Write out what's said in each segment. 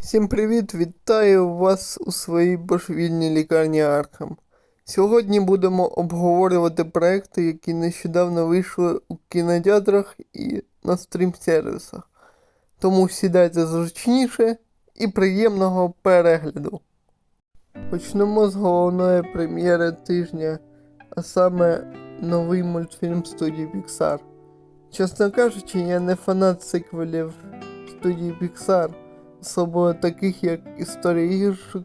Всім привіт! Вітаю вас у своїй божевільній лікарні Арkham. Сьогодні будемо обговорювати проекти, які нещодавно вийшли у кінотеатрах і на стрім-сервісах. Тому сідайте зручніше і приємного перегляду. Почнемо з головної прем'єри тижня, а саме новий мультфільм студії Pixar. Чесно кажучи, я не фанат сиквелів студії Pixar особливо таких як Історія іграшок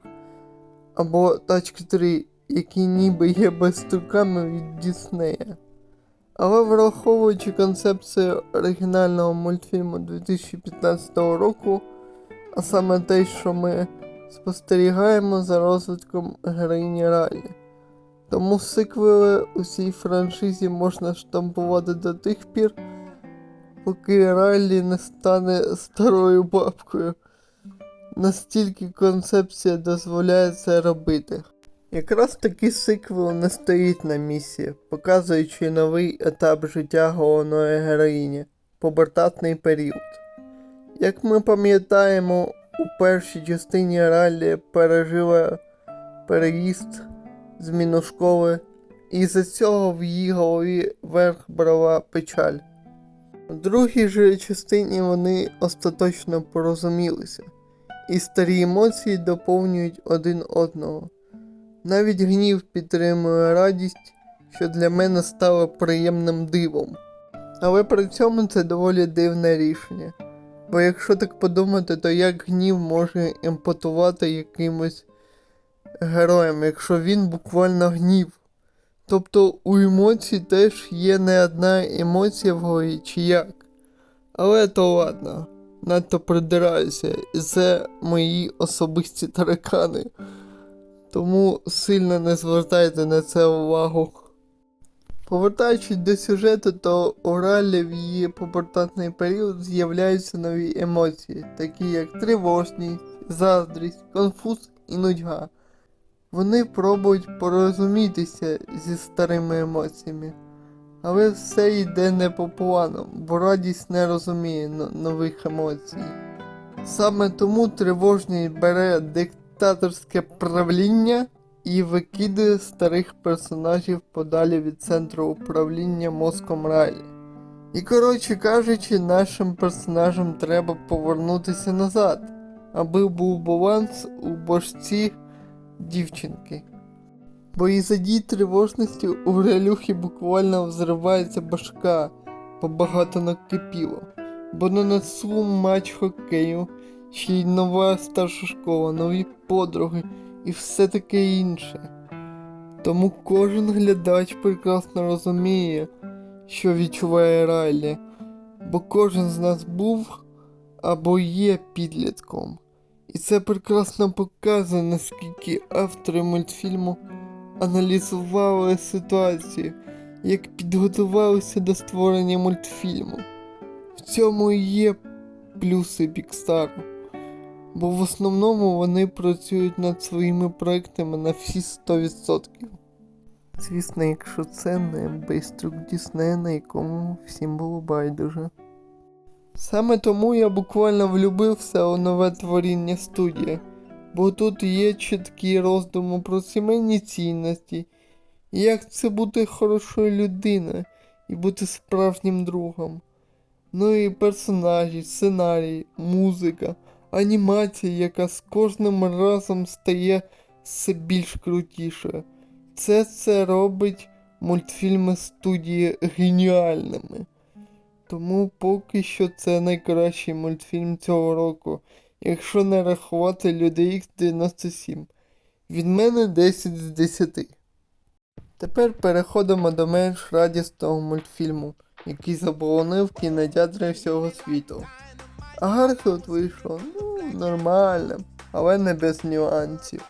або Тачки 3, які ніби є безструками від Діснея. Але враховуючи концепцію оригінального мультфільму 2015 року, а саме те, що ми спостерігаємо за розвитком героїні Ралі. Тому сиквели у цій франшизі можна штампувати до тих пір, поки Райлі не стане старою бабкою. Настільки концепція дозволяє це робити. Якраз таки сиквел не стоїть на місці, показуючи новий етап життя головної героїні пубертатний період. Як ми пам'ятаємо, у першій частині Раллі пережила переїзд, зміну школи, і за цього в її голові верх брала печаль. У другій же частині вони остаточно порозумілися і старі емоції доповнюють один одного. Навіть гнів підтримує радість, що для мене стало приємним дивом. Але при цьому це доволі дивне рішення. Бо якщо так подумати, то як гнів може емпатувати якимось героєм, якщо він буквально гнів. Тобто у емоцій теж є не одна емоція в голові чи як. Але то ладно надто придираюся, і це мої особисті таракани. Тому сильно не звертайте на це увагу. Повертаючись до сюжету, то у Ралі в її пубертатний період з'являються нові емоції, такі як тривожність, заздрість, конфуз і нудьга. Вони пробують порозумітися зі старими емоціями. Але все йде не по плану, бо радість не розуміє нових емоцій. Саме тому тривожний бере диктаторське правління і викидає старих персонажів подалі від центру управління мозком Райлі. І коротше кажучи, нашим персонажам треба повернутися назад, аби був баланс у божці дівчинки. Бо із-за дій тривожності у Релюхи буквально взривається башка, бо багато накипіло. Бо на носу матч хокею, ще й нова старша школа, нові подруги і все таке інше. Тому кожен глядач прекрасно розуміє, що відчуває Райлі, бо кожен з нас був або є підлітком. І це прекрасно показує, наскільки автори мультфільму аналізували ситуацію, як підготувалися до створення мультфільму. В цьому і є плюси Pixar, бо в основному вони працюють над своїми проектами на всі 100%. Звісно, якщо це не бейструк Діснея, на якому всім було байдуже. Саме тому я буквально влюбився у нове творіння студії бо тут є чіткі роздуми про сімейні цінності, як це бути хорошою людиною і бути справжнім другом. Ну і персонажі, сценарій, музика, анімація, яка з кожним разом стає все більш крутішою. Це це робить мультфільми студії геніальними. Тому поки що це найкращий мультфільм цього року якщо не рахувати людей 97. Від мене 10 з 10. Тепер переходимо до менш радісного мультфільму, який заборонив кінотеатри всього світу. А Гарфілд вийшов, ну, нормально, але не без нюансів.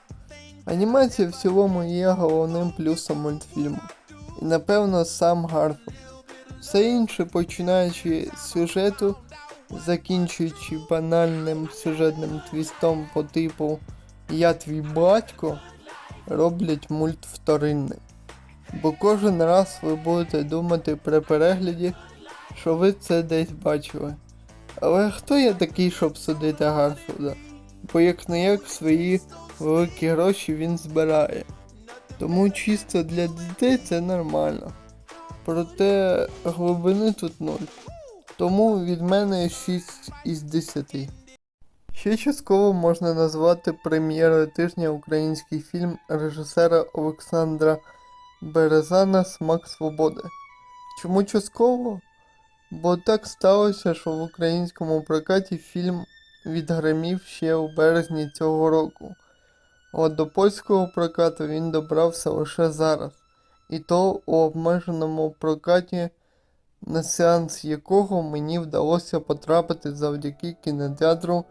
Анімація в цілому є головним плюсом мультфільму. І напевно сам Гарфілд. Все інше, починаючи з сюжету, закінчуючи банальним сюжетним твістом по типу Я твій батько, роблять мульт вторинним. Бо кожен раз ви будете думати при перегляді, що ви це десь бачили. Але хто я такий, щоб судити Гарфілда? бо як не як свої великі гроші він збирає. Тому чисто для дітей це нормально. Проте глибини тут нуль. Тому від мене 6 із 10. Ще частково можна назвати прем'єрою тижня український фільм режисера Олександра Березана Смак Свободи. Чому частково? Бо так сталося, що в українському прокаті фільм відгримів ще у березні цього року. От до польського прокату він добрався лише зараз. І то у обмеженому прокаті, на сеанс якого мені вдалося потрапити завдяки кінотеатру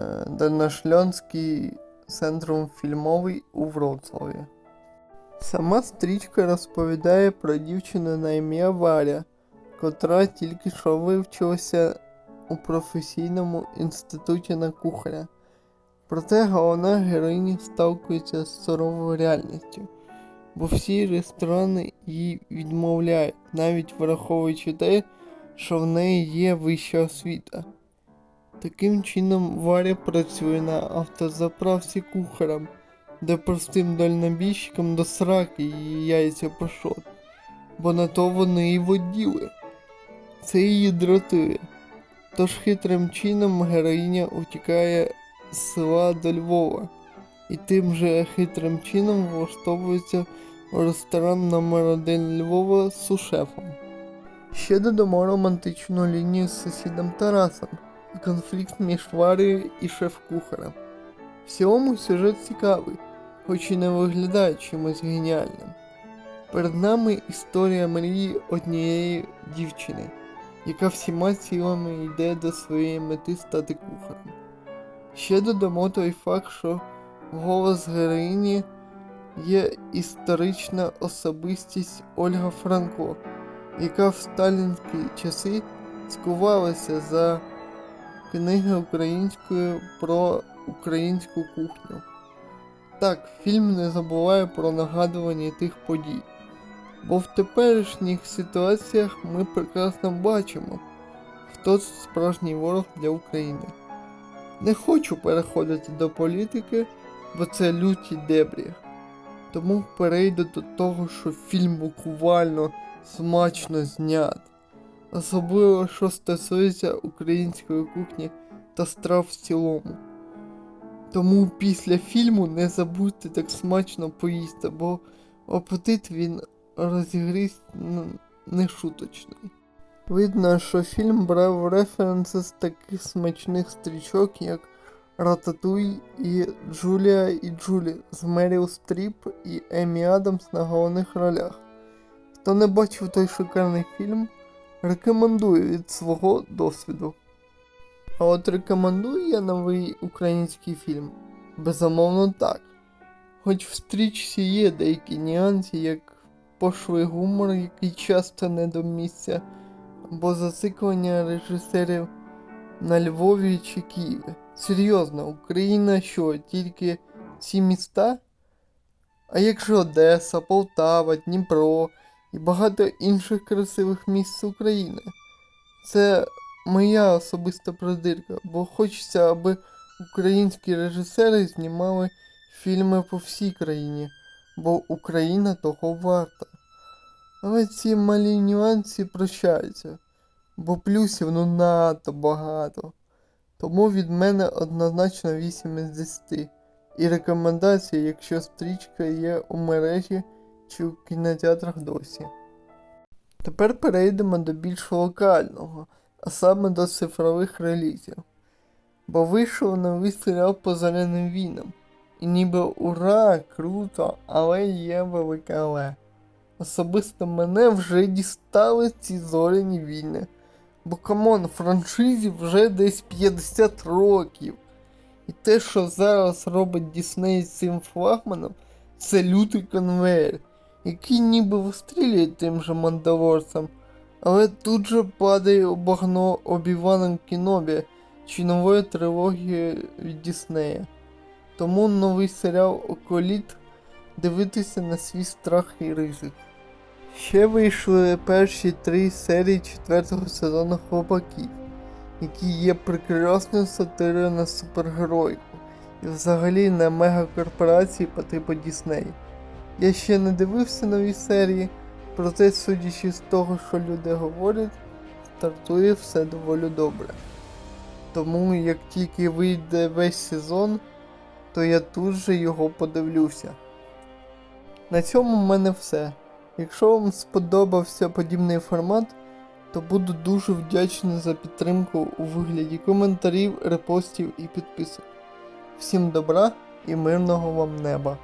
е, Данашльонський центрум фільмовий у Вроцлаві. Сама стрічка розповідає про дівчину на ім'я Варя, котра тільки що вивчилася у професійному інституті на кухаря. Проте головна героїня сталкується з суровою реальністю, бо всі ресторани їй відмовляють, навіть враховуючи те, що в неї є вища освіта. Таким чином Варя працює на автозаправці кухарем, де простим дальнобійщикам до сраки її яйця пошот, бо на то вони і воділи. Це її дратує. Тож хитрим чином героїня утікає з села до Львова і тим же хитрим чином влаштовується у ресторан номер 1 Львова з сушефом. Ще додамо романтичну лінію з сусідом Тарасом і конфлікт між Варією і шеф-кухарем. В цілому сюжет цікавий, хоч і не виглядає чимось геніальним. Перед нами історія мрії однієї дівчини, яка всіма силами йде до своєї мети стати кухарем. Ще додамо той факт, що голос героїні є історична особистість Ольга Франко, яка в сталінські часи скувалася за книги українською про українську кухню. Так, фільм не забуває про нагадування тих подій, бо в теперішніх ситуаціях ми прекрасно бачимо, хто справжній ворог для України. Не хочу переходити до політики, бо це люті дебрі. Тому перейду до того, що фільм буквально смачно знят. Особливо, що стосується української кухні та страв в цілому. Тому після фільму не забудьте так смачно поїсти, бо апетит він розігрість нешуточний. Видно, що фільм брав референси з таких смачних стрічок, як Рататуй і Джулія і Джулі з Меріл Стріп і Емі Адамс на головних ролях. Хто не бачив той шикарний фільм, рекомендую від свого досвіду. А от рекомендую я новий український фільм? Безумовно так. Хоч в стрічці є деякі нюанси, як пошлий гумор, який часто не до місця, або зациклення режисерів на Львові чи Києві. Серйозно, Україна що, тільки ці міста? А як же Одеса, Полтава, Дніпро і багато інших красивих місць України? Це моя особиста придирка, бо хочеться, аби українські режисери знімали фільми по всій країні, бо Україна того варта. Але ці малі нюанси прощаються, бо плюсів ну надто багато. Тому від мене однозначно 8 із 10. І рекомендації, якщо стрічка є у мережі чи у кінотеатрах досі. Тепер перейдемо до більш локального, а саме до цифрових релізів. Бо вийшов новий серіал по зоряним війнам. І ніби ура, круто, але є велике але. Особисто мене вже дістали ці зоряні війни. Бо камон, франшизі вже десь 50 років. І те, що зараз робить Дісней з цим флагманом, це лютий конвейер, який ніби вистрілює тим же мандалорцем, але тут же падає у багно Обіваном Кінобі чи нової трилогії від Діснея. Тому новий серіал Околіт дивитися на свій страх і ризик. Ще вийшли перші три серії четвертого сезону Хлопаків, які є прекрасною сатирою на супергеройку, і взагалі на мегакорпорації по типу Дісней. Я ще не дивився нові серії, проте, судячи з того, що люди говорять, стартує все доволі добре. Тому як тільки вийде весь сезон, то я тут же його подивлюся. На цьому в мене все. Якщо вам сподобався подібний формат, то буду дуже вдячний за підтримку у вигляді коментарів, репостів і підписок. Всім добра і мирного вам неба!